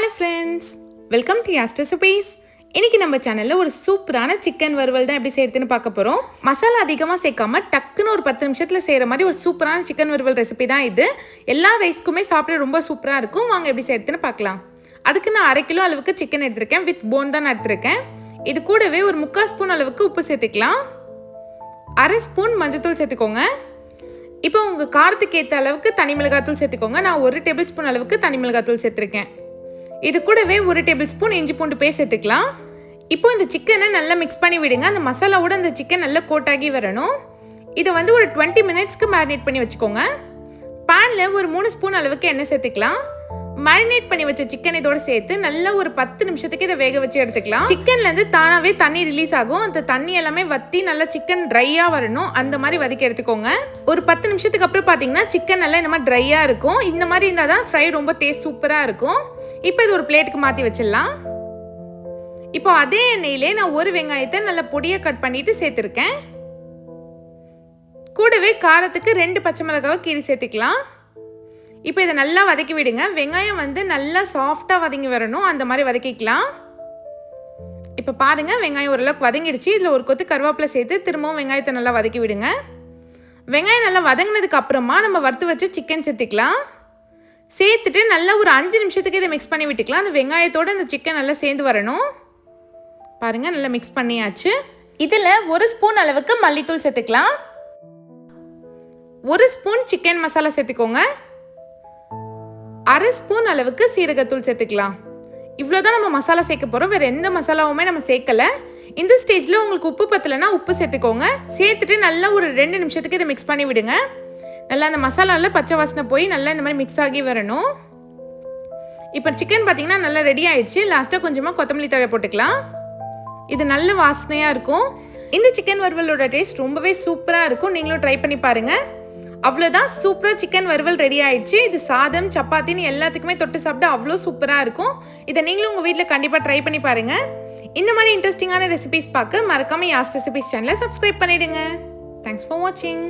Hello friends welcome to யாஸ் சுபீஸ் இன்னைக்கு நம்ம சேனலில் ஒரு சூப்பரான சிக்கன் வறுவல் தான் எப்படி செய்யறதுன்னு பார்க்க போகிறோம் மசாலா அதிகமாக சேர்க்காம டக்குன்னு ஒரு பத்து நிமிஷத்தில் செய்கிற மாதிரி ஒரு சூப்பரான சிக்கன் வறுவல் ரெசிபி தான் இது. எல்லா ரைஸ்க்குமே சாப்பிட ரொம்ப சூப்பராக இருக்கும். வாங்க எப்படி செய்யறதுன்னு பார்க்கலாம். அதுக்கு நான் அரை கிலோ அளவுக்கு சிக்கன் எடுத்திருக்கேன். வித் போன் தான் நான் எடுத்திருக்கேன். இது கூடவே ஒரு முக்கால் ஸ்பூன் அளவுக்கு உப்பு சேர்த்துக்கலாம். அரை ஸ்பூன் மஞ்சத்தூள் சேர்த்துக்கோங்க. இப்போ உங்கள் காரத்துக்கு ஏற்ற அளவுக்கு தனி மிளகாத்தூள் சேர்த்துக்கோங்க. நான் ஒரு டேபிள் ஸ்பூன் அளவுக்கு தனி மிளகாத்தூள் சேர்த்துருக்கேன். இது கூடவே ஒரு டேபிள் ஸ்பூன் இஞ்சி பூண்டு பேஸ்ட் சேர்த்துக்கலாம் இப்போ இந்த சிக்கனை நல்லா மிக்ஸ் பண்ணி விடுங்க. அந்த மசாலாவோட அந்த சிக்கன் நல்லா கோட்டாகி வரணும். இதை வந்து ஒரு டுவெண்ட்டி மினிட்ஸ்க்கு மேரினேட் பண்ணி வச்சுக்கோங்க. பேனில் ஒரு மூணு ஸ்பூன் அளவுக்கு எண்ணெய் சேர்த்துக்கலாம். மேரினேட் பண்ணி வச்ச சிக்கன் இதோட சேர்த்து நல்லா ஒரு பத்து நிமிஷத்துக்கு இதை வேக வச்சு எடுத்துக்கலாம். சிக்கன்ல இருந்து தானாவே தண்ணி ரிலீஸ் ஆகும். அந்த தண்ணி எல்லாமே வத்தி நல்லா சிக்கன் ட்ரையா வரணும். அந்த மாதிரி வதக்கி எடுத்துக்கோங்க. ஒரு பத்து நிமிஷத்துக்கு அப்புறம் பார்த்தீங்கன்னா சிக்கன் நல்லா இந்த மாதிரி ட்ரையா இருக்கும். இந்த மாதிரி இருந்தால் தான் ஃப்ரை ரொம்ப டேஸ்ட் சூப்பராக இருக்கும். இப்போ இது ஒரு பிளேட்டுக்கு மாற்றி வச்சிடலாம். இப்போ அதே எண்ணெயிலே நான் ஒரு வெங்காயத்தை நல்லா பொடியாக கட் பண்ணிட்டு சேர்த்துருக்கேன். கூடவே காரத்துக்கு ரெண்டு பச்சை மிளகாவை கீறி சேர்த்துக்கலாம். இப்போ இதை நல்லா வதக்கி விடுங்க. வெங்காயம் வந்து நல்லா சாஃப்டாக வதங்கி வரணும். அந்த மாதிரி வதக்கிக்கலாம். இப்போ பாருங்கள் வெங்காயம் ஓரளவுக்கு வதங்கிடுச்சு. இதில் ஒரு கொத்து கருவேப்பிலை சேர்த்து திரும்பவும் வெங்காயத்தை நல்லா வதக்கி விடுங்க. வெங்காயம் நல்லா வதங்கினதுக்கு அப்புறமா நம்ம வறுத்து வச்சு சிக்கன் சேர்த்துக்கலாம். சேர்த்துட்டு நல்லா ஒரு அஞ்சு நிமிஷத்துக்கு இதை மிக்ஸ் பண்ணி விட்டுக்கலாம். அந்த வெங்காயத்தோடு அந்த சிக்கன் நல்லா சேர்ந்து வரணும். பாருங்கள் நல்லா மிக்ஸ் பண்ணியாச்சு. இதில் ஒரு ஸ்பூன் அளவுக்கு மல்லித்தூள் சேர்த்துக்கலாம். ஒரு ஸ்பூன் சிக்கன் மசாலா சேர்த்துக்கோங்க. அரை ஸ்பூன் அளவுக்கு சீரகத்தூள் சேர்த்துக்கலாம். இவ்வளோதான் நம்ம மசாலா சேர்க்க போகிறோம் வேறு எந்த மசாலாவுமே நம்ம சேர்க்கல. இந்த ஸ்டேஜில் உங்களுக்கு உப்பு பத்தலைன்னா உப்பு சேர்த்துக்கோங்க. சேர்த்துட்டு நல்லா ஒரு ரெண்டு நிமிஷத்துக்கு இதை மிக்ஸ் பண்ணி விடுங்க. நல்லா அந்த மசாலாவில் பச்சை வாசனை போய் நல்லா இந்த மாதிரி மிக்ஸ் ஆகி வரணும். இப்போ சிக்கன் பார்த்திங்கன்னா நல்லா ரெடி ஆயிடுச்சு. லாஸ்ட்டாக கொஞ்சமாக கொத்தமல்லி தழை போட்டுக்கலாம். இது நல்ல வாசனையாக இருக்கும். இந்த சிக்கன் வறுவலோட டேஸ்ட் ரொம்பவே சூப்பராக இருக்கும். நீங்களும் ட்ரை பண்ணி பாருங்கள் அவ்வளோதான் சூப்பராக சிக்கன் வறுவல் ரெடி ஆயிடுச்சு. இது சாதம் சப்பாத்தின்னு எல்லாத்துக்குமே தொட்டு சாப்பிட்டு அவ்வளோ சூப்பராக இருக்கும். இதை நீங்களும் உங்கள் வீட்டில் கண்டிப்பாக ட்ரை பண்ணி பாருங்கள் இந்த மாதிரி இன்ட்ரெஸ்டிங்கான ரெசிபிஸ் பார்க்க மறக்காமல் யாஸ் ரெசிபிஸ் சேனலை சப்ஸ்கிரைப் பண்ணிவிடுங்க தேங்க்ஸ் ஃபார் வாட்சிங்